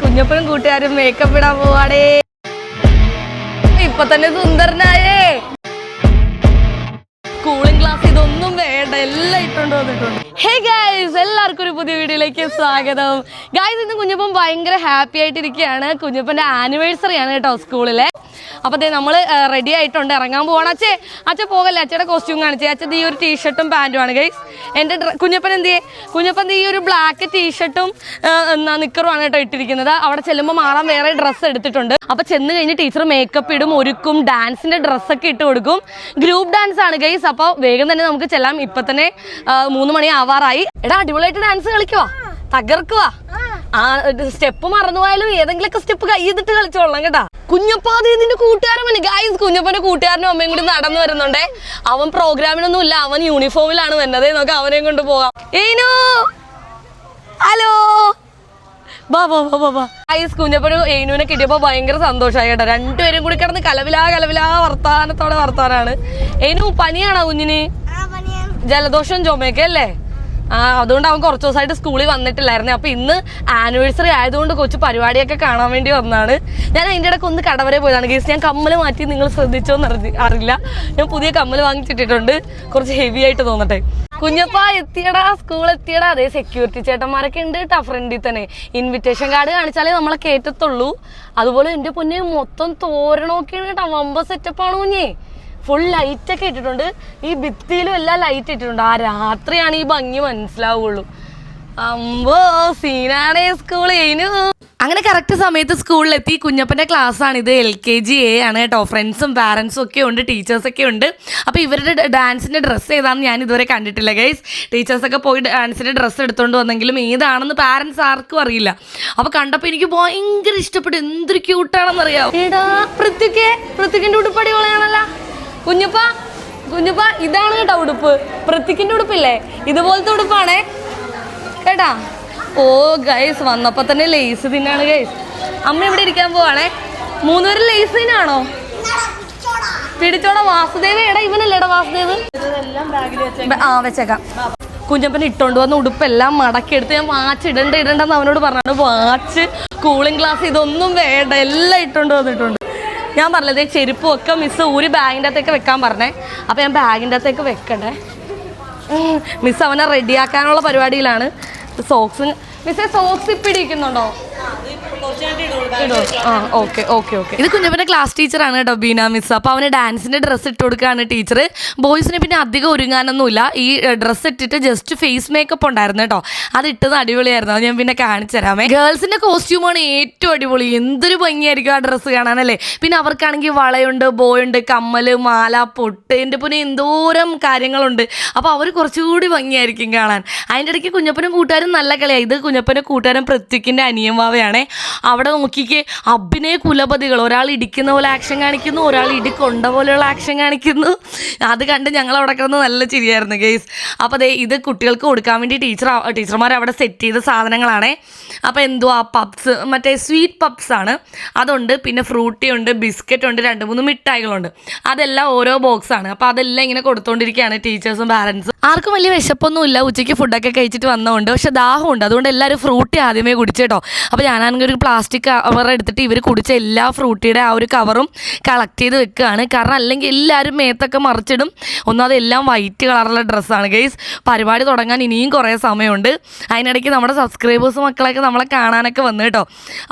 കുഞ്ഞപ്പനും കൂട്ടുകാരും മേക്കപ്പ് ഇടാൻ പോവാടേ. ഇപ്പൊ തന്നെ സുന്ദരനായേ. കൂളിംഗ് ഗ്ലാസ് ഇതൊന്നും വേണ്ട എല്ലാം ഇട്ടുകൊണ്ട് വന്നിട്ടുണ്ട്. ഹേ ഗൈസ് എല്ലാവർക്കും ഒരു പുതിയ വീഡിയോയിലേക്ക് സ്വാഗതം. ഗൈസ് ഇന്ന് കുഞ്ഞപ്പം ഭയങ്കര ഹാപ്പി ആയിട്ടിരിക്കുകയാണ്. കുഞ്ഞപ്പന്റെ ആനിവേഴ്സറി ആണ് കേട്ടോ സ്കൂളിലെ. അപ്പോൾ ദേ നമ്മൾ റെഡി ആയിട്ടുണ്ട്. ഇറങ്ങാൻ പോവാണ്. അച്ഛേ അച്ഛ പോകല്ലേ? അച്ഛയുടെ കോസ്റ്റ്യൂം കാണിച്ചേ. അച്ഛൻ ഈ ഒരു ടീഷർട്ടും പാന്റും ആണ് ഗൈസ് എന്റെ കുഞ്ഞപ്പൻ എന്ത് ചെയ്യേ കുഞ്ഞപ്പൻ ഈ ഒരു ബ്ലാക്ക് ടീഷർട്ടും എന്നാ നിക്കറുമാണ് കേട്ടോ ഇട്ടിരിക്കുന്നത്. അവിടെ ചെല്ലുമ്പോൾ മാറാൻ വേറെ ഡ്രസ്സ് എടുത്തിട്ടുണ്ട്. അപ്പോൾ ചെന്ന് കഴിഞ്ഞ് ടീച്ചർ മേക്കപ്പ് ഇടും ഒരുക്കും ഡാൻസിന്റെ ഡ്രസ്സൊക്കെ ഇട്ട് കൊടുക്കും. ഗ്രൂപ്പ് ഡാൻസ് ആണ് ഗൈസ് അപ്പോൾ വേഗം തന്നെ നമുക്ക് ചെല്ലാം. ഇപ്പൊ തന്നെ മൂന്ന് മണി ആവാറായി. എടാ അടിപൊളിയായിട്ട് ഡാൻസ് കളിക്കുവാ. തകർക്കുവാ. ആ സ്റ്റെപ്പ് മറന്നുപോയാലും ഏതെങ്കിലുമൊക്കെ സ്റ്റെപ്പ് കൈ ചെയ്തിട്ട് കളിച്ചോളാം കേട്ടാ. കുഞ്ഞപ്പാതെ നിന്റെ കൂട്ടുകാരൻ ഗായ്സ് കുഞ്ഞപ്പന്റെ കൂട്ടുകാരനും അമ്മയും കൂടി നടന്നു വരുന്നുണ്ടേ. അവൻ പ്രോഗ്രാമിനൊന്നും ഇല്ല. അവൻ യൂണിഫോമിലാണ് വരുന്നത് നമുക്ക് അവനെയും കൊണ്ട് പോകാം. ഏനു? ഹലോ? ഐസ് കുഞ്ഞപ്പന് ഏനുവിനെ കിട്ടിയപ്പോ ഭയങ്കര സന്തോഷമായി കേട്ടോ. രണ്ടുപേരും കൂടി കിടന്ന് കലവിലാ കലവിലാ വർത്താനത്തോടെ വർത്താനാണ്. ഏനു പനിയാണോ കുഞ്ഞിന്? ജലദോഷം ചുമയൊക്കെ അല്ലേ? ആ അതുകൊണ്ട് അവൻ കുറച്ച് ദിവസമായിട്ട് സ്കൂളിൽ വന്നിട്ടില്ലായിരുന്നു. അപ്പൊ ഇന്ന് ആനിവേഴ്സറി ആയതുകൊണ്ട് കൊച്ചു പരിപാടിയൊക്കെ കാണാൻ വേണ്ടി വന്നാണ്. ഞാൻ അതിന്റെ ഇടയ്ക്ക് ഒന്ന് കടവരെ പോയതാണ്. ഗേസ് ഞാൻ കമ്മൽ മാറ്റി നിങ്ങൾ ശ്രദ്ധിച്ചോന്ന് അറിഞ്ഞ അറിയില്ല. ഞാൻ പുതിയ കമ്മൽ വാങ്ങിച്ചിട്ടിട്ടുണ്ട് കുറച്ച് ഹെവി ആയിട്ട് തോന്നട്ടെ. കുഞ്ഞപ്പ എത്തിയടാ. സ്കൂൾ എത്തിയടാ. അതേ സെക്യൂരിറ്റി ചേട്ടന്മാരൊക്കെ ഉണ്ട് കേട്ടോ ഫ്രണ്ടിൽ തന്നെ. ഇൻവിറ്റേഷൻ കാർഡ് കാണിച്ചാലേ നമ്മളെ കയറ്റത്തുള്ളൂ അതുപോലെ എന്റെ പൊന്നെ മൊത്തം തോരണമൊക്കെയാണ് കേട്ടോ. വമ്പ സെറ്റപ്പാണ് കുഞ്ഞേ. ഫുൾ ലൈറ്റ് ഒക്കെ ഇട്ടിട്ടുണ്ട്. ഈ ഭിത്തിയിലും എല്ലാം ലൈറ്റ് ഇട്ടിട്ടുണ്ട്. ആ രാത്രിയാണ് ഈ ഭംഗി മനസ്സിലാവുള്ളൂ. അമ്പോ സീനാണ് സ്കൂൾ കഴിഞ്ഞു അങ്ങനെ കറക്റ്റ് സമയത്ത് സ്കൂളിലെത്തി കുഞ്ഞപ്പന്റെ ക്ലാസ് ആണ് ഇത്. എൽ കെ ജി എ ആണ് കേട്ടോ. ഫ്രണ്ട്സും പാരൻസും ഒക്കെ ഉണ്ട് ടീച്ചേഴ്സൊക്കെ ഉണ്ട്. അപ്പോൾ ഇവരുടെ ഡാൻസിന്റെ ഡ്രസ്സ് ഏതാണെന്ന് ഞാൻ ഇതുവരെ കണ്ടിട്ടില്ല ഗൈസ് ടീച്ചേഴ്സൊക്കെ പോയി ഡാൻസിന്റെ ഡ്രസ്സ് എടുത്തുകൊണ്ട് വന്നെങ്കിലും ഏതാണെന്ന് പാരൻസ് ആർക്കും അറിയില്ല. അപ്പോൾ കണ്ടപ്പോൾ എനിക്ക് ഭയങ്കര ഇഷ്ടപ്പെട്ടു. എന്തൊരു ക്യൂട്ടാണെന്ന് അറിയാം എടാ പൃഥ്വിക്ക്. പൃഥ്വിക്കിന്റെ ഉടുപ്പടി വളയാണല്ലോ കുഞ്ഞപ്പ കുഞ്ഞുപ്പ ഇതാണ് കേട്ടോ ഉടുപ്പ്. പ്രത്യേകിന്റെ ഉടുപ്പില്ലേ? ഇതുപോലത്തെ ഉടുപ്പാണേ. കേട്ടാ? ഓ ഗൈസ് വന്നപ്പോ തന്നെ ലേസ് തിന്നാണ് ഗൈസ് അമ്മ ഇവിടെ ഇരിക്കാൻ പോവാണേ. മൂന്നുപേരും ലേസ് തിന്നാണോ? പിടിച്ചോടാ വാസുദേവ്. എടാ ഇവനല്ലേടാ വാസുദേവ്? ആ വെച്ചേക്കാം. കുഞ്ഞപ്പൻ ഇട്ടോണ്ട് വന്ന ഉടുപ്പെല്ലാം മടക്കിയെടുത്ത് ഞാൻ വാച്ച് ഇടണ്ട ഇടണ്ടെന്ന് അവനോട് പറഞ്ഞാണ്. വാച്ച് കൂളിംഗ് ഗ്ലാസ് ഇതൊന്നും വേണ്ട. എല്ലാം ഇട്ടോണ്ട് വന്നിട്ടുണ്ട്. ഞാൻ പറഞ്ഞത് ചെരുപ്പും ഒക്കെ മിസ് ഒരു ബാഗിന്റെ അകത്തേക്ക് വെക്കാൻ പറഞ്ഞേ. അപ്പം ഞാൻ ബാഗിന്റെ അകത്തേക്ക് വെക്കണ്ടേ മിസ് അവനെ റെഡിയാക്കാനുള്ള പരിപാടിയിലാണ്. സോക്സ് മിസ്സേ സോക്സ് ഇപ്പം ഇടിക്കുന്നുണ്ടോ ഇടോ ആ ഓക്കെ ഓക്കെ ഓക്കെ. ഇത് കുഞ്ഞപ്പന്റെ ക്ലാസ് ടീച്ചറാണ് കേട്ടോ ബീന മിസ് അപ്പോൾ അവന് ഡാൻസിന്റെ ഡ്രസ്സ് ഇട്ട് കൊടുക്കുകയാണ് ടീച്ചർ ബോയ്സിന് പിന്നെ അധികം ഒരുങ്ങാനൊന്നുമില്ല. ഈ ഡ്രസ്സ് ഇട്ടിട്ട് ജസ്റ്റ് ഫേസ് മേക്കപ്പ് ഉണ്ടായിരുന്നു കേട്ടോ. അത് ഇട്ടത് അടിപൊളിയായിരുന്നു. അത് ഞാൻ പിന്നെ കാണിച്ചു തരാമേ. ഗേൾസിന്റെ കോസ്റ്റ്യൂമാണ് ഏറ്റവും അടിപൊളി. എന്തൊരു ഭംഗിയായിരിക്കും ആ ഡ്രസ്സ് കാണാനല്ലേ പിന്നെ അവർക്കാണെങ്കിൽ വളയുണ്ട് ബോയുണ്ട് കമ്മൽ മാല പൊട്ട് എന്റെ പിന്നെ എന്തോരം കാര്യങ്ങളുണ്ട്. അപ്പോൾ അവർ കുറച്ചുകൂടി ഭംഗിയായിരിക്കും കാണാൻ. അതിന്റെ ഇടയ്ക്ക് കുഞ്ഞപ്പനും കൂട്ടുകാരും നല്ല കളിയാണ് ഇത് കുഞ്ഞപ്പനും കൂട്ടുകാരൻ പൃഥ്വിക്കിന്റെ അനിയൻ വാവയാണേ. അവിടെ നോക്കിക്കേ അഭിനയ കുലപതികൾ. ഒരാൾ ഇടിക്കുന്ന പോലെ ആക്ഷൻ കാണിക്കുന്നു ഒരാൾ ഇടിക്കൊണ്ട കൊണ്ട പോലെയുള്ള ആക്ഷൻ കാണിക്കുന്നു. അത് കണ്ട് ഞങ്ങൾ അവിടെ കിടന്ന് നല്ല ചിരിയായിരുന്നു ഗെയ്സ് അപ്പോൾ അതെ ഇത് കുട്ടികൾക്ക് കൊടുക്കാൻ വേണ്ടി ടീച്ചർ ടീച്ചർമാർ അവിടെ സെറ്റ് ചെയ്ത സാധനങ്ങളാണേ. അപ്പോൾ എന്തോ ആ പപ്സ് മറ്റേ സ്വീറ്റ് പപ്സ് ആണ്. അതുണ്ട് പിന്നെ ഫ്രൂട്ടി ഉണ്ട് ബിസ്ക്കറ്റ് ഉണ്ട് രണ്ട് മൂന്ന് മിഠായികളുണ്ട്. അതെല്ലാം ഓരോ ബോക്സാണ് അപ്പോൾ അതെല്ലാം ഇങ്ങനെ കൊടുത്തോണ്ടിരിക്കുകയാണ് ടീച്ചേഴ്സും പാരൻസും ആർക്കും വലിയ വിശപ്പൊന്നുമില്ല. ഉച്ചയ്ക്ക് ഫുഡൊക്കെ കഴിച്ചിട്ട് വന്നതുകൊണ്ട് പക്ഷെ ദാഹമുണ്ട്. അതുകൊണ്ട് എല്ലാവരും ഫ്രൂട്ടി ആദ്യമേ കുടിച്ചേട്ടോ. അപ്പോൾ ഞാനാണെങ്കിൽ ഒരു പ്ലാസ്റ്റിക് കവർ എടുത്തിട്ട് ഇവർ കുടിച്ച എല്ലാ ഫ്രൂട്ടിയുടെ ആ ഒരു കവറും കളക്ട് ചെയ്ത് വെക്കുകയാണ്. കാരണം അല്ലെങ്കിൽ എല്ലാവരും മേത്തൊക്കെ മറിച്ചിടും. ഒന്നാമത് എല്ലാം വൈറ്റ് കളറുള്ള ഡ്രസ്സാണ് ഗെയ്സ് പരിപാടി തുടങ്ങാൻ ഇനിയും കുറേ സമയമുണ്ട്. അതിനിടയ്ക്ക് നമ്മുടെ സബ്സ്ക്രൈബേഴ്സ് മക്കളൊക്കെ നമ്മളെ കാണാനൊക്കെ വന്നു കേട്ടോ.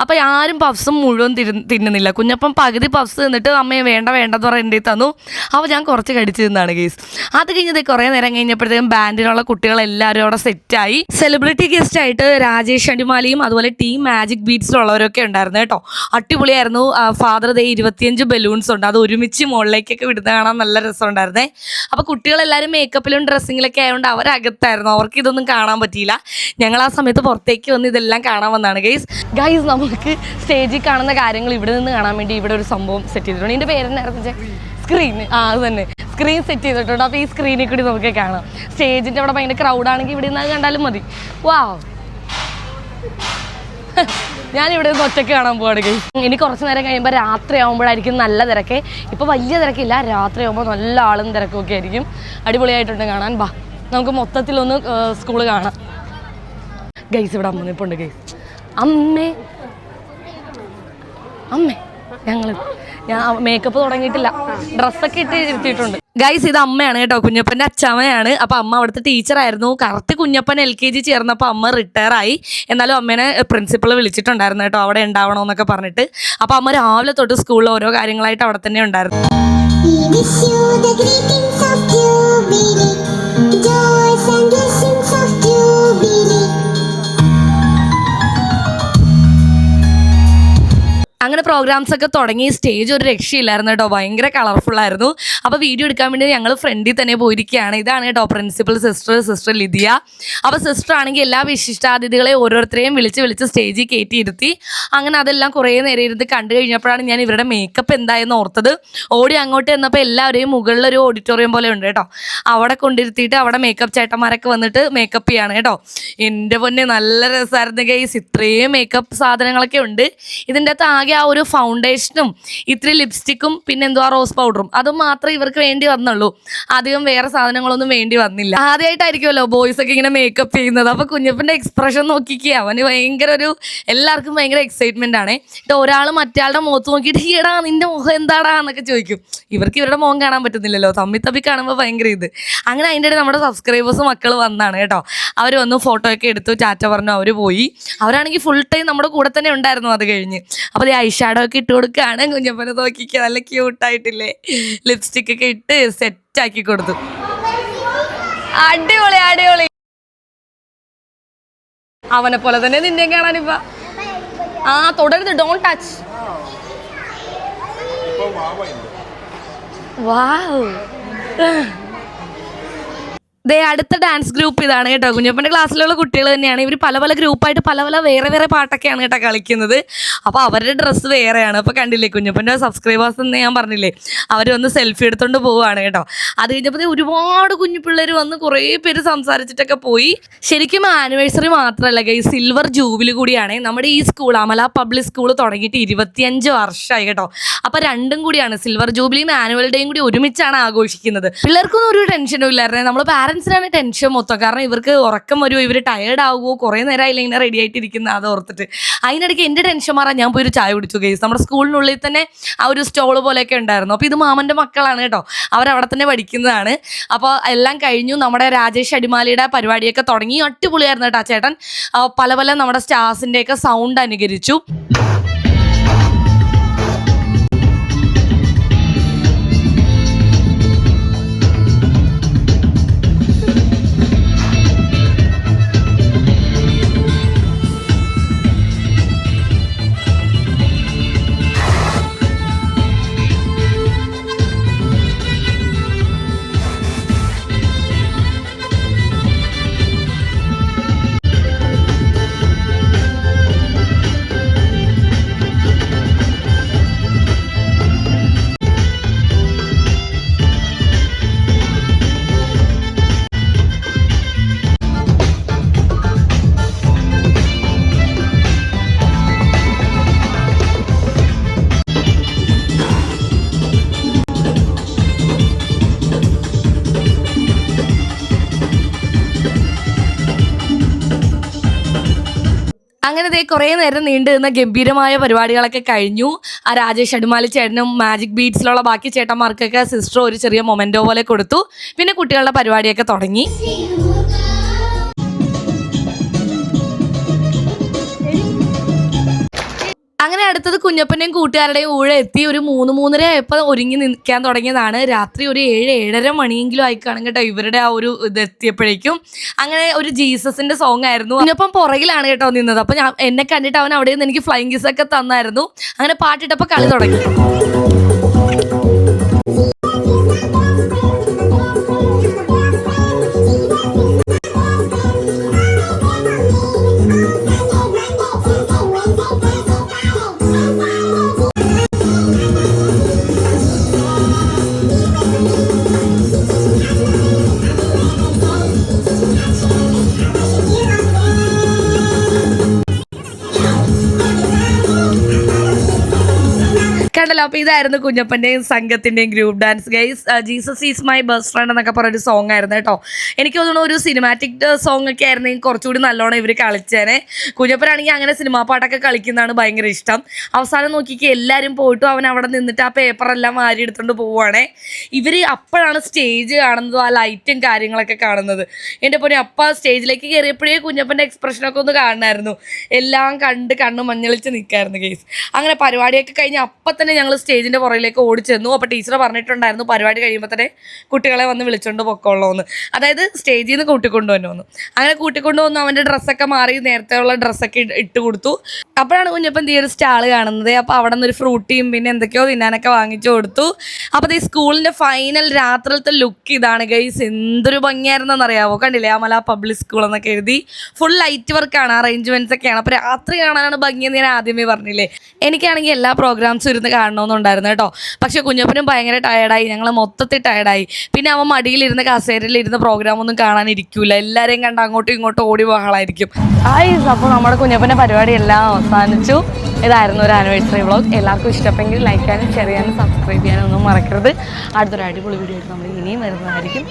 അപ്പോൾ ആരും പഫ്സും മുഴുവൻ തിരു തിന്നുന്നില്ല. കുഞ്ഞപ്പം പകുതി പഫ്സ് തിന്നിട്ട് അമ്മയെ വേണ്ട വേണ്ടെന്ന് പറഞ്ഞ് എന്റെ തന്നു. അപ്പോൾ ഞാൻ കുറച്ച് കടിച്ച് തിന്നാണ് ഗെയ്സ് അത് കഴിഞ്ഞത് കുറേ നേരം കഴിഞ്ഞപ്പോഴത്തേക്കും ബാൻഡിനുള്ള കുട്ടികളെല്ലാവരും അവിടെ സെറ്റായി സെലിബ്രിറ്റി ഗസ്റ്റ് ആയിട്ട് രാജേഷ് അടിമാലിയും അതുപോലെ ടീം മാജിക് ബീറ്റ്സിലുള്ളവരൊക്കെ ഉണ്ടായിരുന്നു കേട്ടോ. അടിപൊളിയായിരുന്നു. ഫാദർ ദേ ഇരുപത്തിയഞ്ച് ബലൂൺസ് ഉണ്ട്. അത് ഒരുമിച്ച് മുകളിലേക്കൊക്കെ വിടുന്ന കാണാൻ നല്ല രസമുണ്ടായിരുന്നേ. അപ്പോൾ കുട്ടികളെല്ലാവരും മേക്കപ്പിലും ഡ്രസ്സിങ്ങിലൊക്കെ ആയതുകൊണ്ട് അവരകത്തായിരുന്നു. അവർക്ക് ഇതൊന്നും കാണാൻ പറ്റിയില്ല. ഞങ്ങൾ ആ സമയത്ത് പുറത്തേക്ക് വന്ന് ഇതെല്ലാം കാണാൻ വന്നതാണ് ഗൈസ് ഗൈസ് നമുക്ക് സ്റ്റേജിൽ കാണുന്ന കാര്യങ്ങൾ ഇവിടെ നിന്ന് കാണാൻ വേണ്ടി ഇവിടെ ഒരു സംഭവം സെറ്റ് ചെയ്തിട്ടുണ്ട്. എന്റെ പേരെന്നായിരുന്നു സ്ക്രീൻ ആ അത് തന്നെ. സ്ക്രീൻ സെറ്റ് ചെയ്തിട്ടുണ്ട്. അപ്പോൾ ഈ സ്ക്രീനിൽ കൂടി നമുക്ക് കാണാം. സ്റ്റേജിന്റെ അവിടെ ഭയങ്കര ക്രൗഡാണെങ്കിൽ ഇവിടെ നിന്ന് കണ്ടാലും മതി. വാവ് ഞാൻ ഇവിടെ നിന്ന് ഒറ്റയ്ക്ക് കാണാൻ പോവാണ് ഗൈസ് ഇനി കുറച്ച് നേരം കഴിയുമ്പോൾ രാത്രി ആകുമ്പോഴായിരിക്കും നല്ല തിരക്ക്. ഇപ്പോൾ വലിയ തിരക്കില്ല രാത്രി ആകുമ്പോൾ നല്ല ആളും തിരക്കൊക്കെ ആയിരിക്കും. അടിപൊളിയായിട്ടുണ്ട് കാണാൻ. ബാ നമുക്ക് മൊത്തത്തിലൊന്ന് സ്കൂൾ കാണാം. ഗൈസ് ഇവിടെ അമ്മ നിൽപ്പുണ്ട് ഗൈസ് അമ്മേ. അമ്മേ ഞങ്ങൾ ഞാൻ മേക്കപ്പ് തുടങ്ങിയിട്ടില്ല. ഡ്രസ്സൊക്കെ ഇട്ട് ഇരുത്തിയിട്ടുണ്ട്. ഗൈസ് ഇത് അമ്മയാണ് കേട്ടോ കുഞ്ഞപ്പന്റെ അച്ഛമ്മയാണ്. അപ്പോൾ അമ്മ അവിടുത്തെ ടീച്ചറായിരുന്നു correct Kunjappan L K G ചേർന്നപ്പോൾ അമ്മ റിട്ടയർ ആയി. എന്നാലും അമ്മേനെ പ്രിൻസിപ്പൾ വിളിച്ചിട്ടുണ്ടായിരുന്നു കേട്ടോ അവിടെ ഉണ്ടാവണമെന്നൊക്കെ പറഞ്ഞിട്ട്. അപ്പോൾ അമ്മ രാവിലെ തൊട്ട് സ്കൂളിൽ ഓരോ കാര്യങ്ങളായിട്ട് അവിടെ തന്നെ ഉണ്ടായിരുന്നു. Joys and അങ്ങനെ പ്രോഗ്രാംസ് ഒക്കെ തുടങ്ങി സ്റ്റേജ് ഒരു രക്ഷയില്ലായിരുന്നു കേട്ടോ. ഭയങ്കര കളർഫുൾ ആയിരുന്നു. അപ്പോൾ വീഡിയോ എടുക്കാൻ വേണ്ടി ഞങ്ങൾ ഫ്രണ്ടിൽ തന്നെ പോയിരിക്കുകയാണ്. ഇതാണ് കേട്ടോ പ്രിൻസിപ്പൽ സിസ്റ്റർ സിസ്റ്റർ ലിതിയ അപ്പോൾ സിസ്റ്റർ ആണെങ്കിൽ എല്ലാ വിശിഷ്ടാതിഥികളെ ഓരോരുത്തരെയും വിളിച്ച് വിളിച്ച് സ്റ്റേജിൽ കയറ്റിയിരുത്തി അങ്ങനെ അതെല്ലാം കുറേ നേരം ഇരുന്ന് കണ്ടു കഴിഞ്ഞപ്പോഴാണ് ഞാൻ ഇവരുടെ മേക്കപ്പ് എന്തായെന്ന് ഓർത്തത്. ഓടി അങ്ങോട്ട് ചെന്നപ്പോൾ എല്ലാവരെയും മുകളിലൊരു ഓഡിറ്റോറിയം പോലെ ഉണ്ട് കേട്ടോ. അവിടെ കൊണ്ടിരുത്തിയിട്ട് അവിടെ മേക്കപ്പ് ചേട്ടന്മാരൊക്കെ വന്നിട്ട് മേക്കപ്പ് ചെയ്യാണ് കേട്ടോ. എന്റെ പൊന്നെ നല്ല രസമായിരുന്നു ഗൈസ് ഇത്രയും മേക്കപ്പ് സാധനങ്ങളൊക്കെ ഉണ്ട്. ഇതിന്റെ അകത്ത് ആകെ ആ ഒരു ഫൗണ്ടേഷനും ഇത്തിരി ലിപ്സ്റ്റിക്കും പിന്നെ എന്തുവാ റോസ് പൗഡറും അതും മാത്രമേ ഇവർക്ക് വേണ്ടി വന്നുള്ളൂ. അധികം വേറെ സാധനങ്ങളൊന്നും വേണ്ടി വന്നില്ല. ആദ്യമായിട്ടായിരിക്കുമല്ലോ ബോയ്സ് ഒക്കെ ഇങ്ങനെ മേക്കപ്പ് ചെയ്യുന്നത്. അപ്പോൾ കുഞ്ഞപ്പന്റെ എക്സ്പ്രഷൻ നോക്കിക്കുക അവന് ഭയങ്കര ഒരു എല്ലാവർക്കും ഭയങ്കര എക്സൈറ്റ്മെന്റ് ആണ്. എന്നിട്ട് ഒരാൾ മറ്റയാളുടെ മുഖത്ത് നോക്കിയിട്ട് ഈടാ നിന്റെ മുഖം എന്താടാ? എന്നൊക്കെ ചോദിക്കും. ഇവർക്ക് ഇവരുടെ മുഖം കാണാൻ പറ്റുന്നില്ലല്ലോ. തമ്മി തപ്പി കാണുമ്പോൾ ഭയങ്കര ഇത്. അങ്ങനെ അതിന്റെ ഇടയിൽ നമ്മുടെ സബ്സ്ക്രൈബേഴ്സ് മക്കൾ വന്നാണ് കേട്ടോ. അവർ വന്ന് ഫോട്ടോ ഒക്കെ എടുത്തു ചാറ്റ പറഞ്ഞു അവർ പോയി. അവരാണെങ്കിൽ ഫുൾ ടൈം നമ്മുടെ കൂടെ തന്നെ ഉണ്ടായിരുന്നു അത് കഴിഞ്ഞ്. അപ്പോൾ ഐഷാഡോ ഒക്കെ ഇട്ട് കൊടുക്കുകയാണ്. കുഞ്ഞപ്പനെ നോക്കിക്കുക നല്ല ക്യൂട്ടായിട്ടില്ലേ ലിപ്സ്റ്റിക് ഒക്കെ ഇട്ട് സെറ്റ് ആക്കി കൊടുത്തു. അടിപൊളി അടിപൊളി. അവനെ പോലെ തന്നെ നിന്നെ കാണാനിപ്പ ആ തുടരുത് ഡോൺ ടച്ച് വാവ് ദേ അടുത്ത ഡാൻസ് ഗ്രൂപ്പ് ഇതാണ് കേട്ടോ. കുഞ്ഞപ്പന്റെ ക്ലാസ്സിലുള്ള കുട്ടികൾ തന്നെയാണ്. ഇവർ പല പല ഗ്രൂപ്പായിട്ട് പല പല വേറെ വേറെ പാട്ടൊക്കെയാണ് കേട്ടോ കളിക്കുന്നത്. അപ്പോൾ അവരുടെ ഡ്രസ്സ് വേറെയാണ്. അപ്പോൾ കണ്ടില്ലേ കുഞ്ഞപ്പന്റെ സബ്സ്ക്രൈബേഴ്സ് എന്ന് ഞാൻ പറഞ്ഞില്ലേ അവർ വന്ന് സെൽഫി എടുത്തുകൊണ്ട് പോവുകയാണ് കേട്ടോ. അത് കഴിഞ്ഞപ്പോൾ ഒരുപാട് കുഞ്ഞു പിള്ളേർ വന്ന് കുറേ പേര് സംസാരിച്ചിട്ടൊക്കെ പോയി. ശരിക്കും ആനിവേഴ്സറി മാത്രമല്ല ഈ സിൽവർ ജൂബിലി കൂടിയാണ്. നമ്മുടെ ഈ സ്കൂൾ അമല പബ്ലിക് സ്കൂൾ തുടങ്ങിയിട്ട് ഇരുപത്തിയഞ്ച് വർഷമായി കേട്ടോ. അപ്പോൾ രണ്ടും കൂടിയാണ്. സിൽവർ ജൂബിലിയും ആനുവൽ ഡേയും കൂടി ഒരുമിച്ചാണ് ആഘോഷിക്കുന്നത്. പിള്ളേർക്കൊന്നും ഒരു ടെൻഷനും ഇല്ലായിരുന്നു. നമ്മൾ പാരൻസിനാണ് ടെൻഷൻ മൊത്തം. കാരണം ഇവർക്ക് ഉറക്കം വരുമോ ഇവർ ടയേർഡ് ആകുമോ കുറേ നേരമായില്ല ഇങ്ങനെ റെഡി ആയിട്ടിരിക്കുന്ന അത് ഓർത്തിട്ട്. അതിനിടയ്ക്ക് എന്റെ ടെൻഷൻ മാറാൻ ഞാൻ പോയി ഒരു ചായ കുടിച്ചു കേസ് നമ്മുടെ സ്കൂളിനുള്ളിൽ തന്നെ ആ ഒരു സ്റ്റോൾ പോലെയൊക്കെ ഉണ്ടായിരുന്നു. അപ്പോൾ ഇത് മാമന്റെ മക്കളാണ് കേട്ടോ. അവരവിടെ തന്നെ പഠിക്കുന്നതാണ്. അപ്പോൾ എല്ലാം കഴിഞ്ഞു. നമ്മുടെ രാജേഷ് അടിമാലിയുടെ പരിപാടിയൊക്കെ തുടങ്ങി. അടിപൊളിയായിരുന്നു കേട്ടോ ചേട്ടൻ. പല പല നമ്മുടെ സ്റ്റാഫിന്റെയൊക്കെ സൗണ്ട് അനുകരിച്ചു. അങ്ങനെ ദേ കുറേ നേരം നീണ്ടു നിന്ന ഗംഭീരമായ പരിപാടികളൊക്കെ കഴിഞ്ഞു. ആ രാജേഷ് അടിമാലി ചേട്ടനും മാജിക് ബീറ്റ്സിലുള്ള ബാക്കി ചേട്ടന്മാർക്കൊക്കെ സിസ്റ്റർ ഒരു ചെറിയ മൊമെന്റോ പോലെ കൊടുത്തു. പിന്നെ കുട്ടികളുടെ പരിപാടിയൊക്കെ തുടങ്ങി. അങ്ങനെ അടുത്തത് കുഞ്ഞപ്പന്റെയും കൂട്ടുകാരുടെയും ഊഴ എത്തി. ഒരു മൂന്ന് മൂന്നര ആയപ്പോൾ ഒരുങ്ങി നിൽക്കാൻ തുടങ്ങിയതാണ്. രാത്രി ഒരു ഏഴ് ഏഴര മണിയെങ്കിലും ആയി കാണും കേട്ടോ ഇവരുടെ ആ ഒരു ഇത് എത്തിയപ്പോഴേക്കും. അങ്ങനെ ഒരു ജീസസിന്റെ സോങ് ആയിരുന്നു. കുഞ്ഞപ്പം പുറകിലാണ് കേട്ടോ നിന്നത്. അപ്പം ഞാൻ എന്നെ കണ്ടിട്ട് അവൻ അവിടെ നിന്ന് എനിക്ക് ഫ്ലൈങ് കിസ് ഒക്കെ തന്നായിരുന്നു. അങ്ങനെ പാട്ടിട്ടപ്പോൾ കളി തുടങ്ങി. കണ്ടല്ലോ അപ്പൊ ഇതായിരുന്നു കുഞ്ഞപ്പന്റെയും സംഘത്തിന്റെയും group dance guys Jesus is my best friend എന്നൊക്കെ പറഞ്ഞൊരു സോങ് ആയിരുന്നു കേട്ടോ. എനിക്ക് തോന്നുന്നു ഒരു സിനിമാറ്റിക് സോങ് ഒക്കെ ആയിരുന്നെങ്കിൽ കുറച്ചുകൂടി നല്ലോണം ഇവർ കളിച്ചേനെ. കുഞ്ഞപ്പനാണെങ്കിൽ അങ്ങനെ സിനിമാ പാട്ടൊക്കെ കളിക്കുന്നതാണ് ഭയങ്കര ഇഷ്ടം. അവസാനം നോക്കിക്ക് എല്ലാവരും പോയിട്ടും അവൻ അവിടെ നിന്നിട്ട് ആ പേപ്പർ പേപ്പറെല്ലാം വാരി എടുത്തുകൊണ്ട് പോവുകയാണേ ഇവർ അപ്പോഴാണ് സ്റ്റേജ് കാണുന്നത് ആ ലൈറ്റും കാര്യങ്ങളൊക്കെ കാണുന്നത്. എന്റെ പൊന്നെ അപ്പ സ്റ്റേജിലേക്ക് കയറിയപ്പോഴേ കുഞ്ഞപ്പന്റെ എക്സ്പ്രഷനൊക്കെ ഒന്ന് കാണണമായിരുന്നു എല്ലാം കണ്ട് കണ്ണ് മഞ്ഞളിച്ച് നിൽക്കായിരുന്നു കേസ് അങ്ങനെ പരിപാടിയൊക്കെ കഴിഞ്ഞ് അപ്പം തന്നെ ഞങ്ങൾ സ്റ്റേജിന്റെ പുറകിലേക്ക് ഓടിച്ചെന്നു. അപ്പോൾ ടീച്ചർ പറഞ്ഞിട്ടുണ്ടായിരുന്നു പരിപാടി കഴിയുമ്പോൾ തന്നെ കുട്ടികളെ വന്ന് വിളിച്ചുകൊണ്ട് പൊക്കോളൂന്ന്. അതായത് സ്റ്റേജിൽ നിന്ന് കൂട്ടിക്കൊണ്ടുവന്നു വന്നു അങ്ങനെ കൂട്ടിക്കൊണ്ടുവന്നു അവന്റെ ഡ്രസ്സൊക്കെ മാറി നേരത്തെ ഉള്ള ഡ്രസ്സൊക്കെ ഇട്ട് കൊടുത്തു. അപ്പോഴാണ് കുഞ്ഞപ്പം ഒരു സ്റ്റാൾ കാണുന്നത്. അപ്പോൾ അവിടെ നിന്ന് ഒരു ഫ്രൂട്ടിയും പിന്നെ എന്തൊക്കെയോ തിന്നാനൊക്കെ വാങ്ങിച്ചു കൊടുത്തു. അപ്പോൾ ഈ സ്കൂളിന്റെ ഫൈനൽ രാത്രിയിലത്തെ ലുക്ക് ഇതാണ്. ഗൈസ് എന്തൊരു ഭംഗിയായിരുന്നെന്ന് അറിയാമോ കണ്ടില്ലേ അമല പബ്ലിക് സ്കൂൾ എന്നൊക്കെ എഴുതി. ഫുൾ ലൈറ്റ് വർക്കാണ് അറേഞ്ച്മെന്റ്സ് ഒക്കെയാണ്. അപ്പോൾ രാത്രി കാണാനാണ് ഭംഗിയെന്ന് ഞാൻ ആദ്യമേ പറഞ്ഞില്ലേ? എനിക്കാണെങ്കിൽ എല്ലാ പ്രോഗ്രാംസും ഇരുന്ന് കാണണമെന്നുണ്ടായിരുന്നു കേട്ടോ. പക്ഷെ കുഞ്ഞപ്പനും ഭയങ്കര ടയർഡായി ഞങ്ങൾ മൊത്തത്തിൽ ടയർഡായി പിന്നെ അവൻ മടിയിലിരുന്ന് കസേരയിലിരുന്ന പ്രോഗ്രാം ഒന്നും കാണാൻ ഇരിക്കൂല എല്ലാവരെയും കണ്ട് അങ്ങോട്ടും ഇങ്ങോട്ടും ഓടി ബഹളായിരിക്കും ആയി അപ്പോൾ നമ്മുടെ കുഞ്ഞപ്പന്റെ പരിപാടി എല്ലാം അവസാനിച്ചു. ഇതായിരുന്നു ഒരു ആനിവേഴ്സറി വ്ളോഗ് എല്ലാവർക്കും ഇഷ്ടപ്പെങ്കിൽ ലൈക്ക് ചെയ്യാനും ഷെയർ ചെയ്യാനും സബ്സ്ക്രൈബ് ചെയ്യാനും ഒന്നും മറക്കരുത്. അടുത്തൊരു അടിപൊളി വീഡിയോ ആയിട്ട് നമ്മൾ ഇനിയും വരുന്നതായിരിക്കും.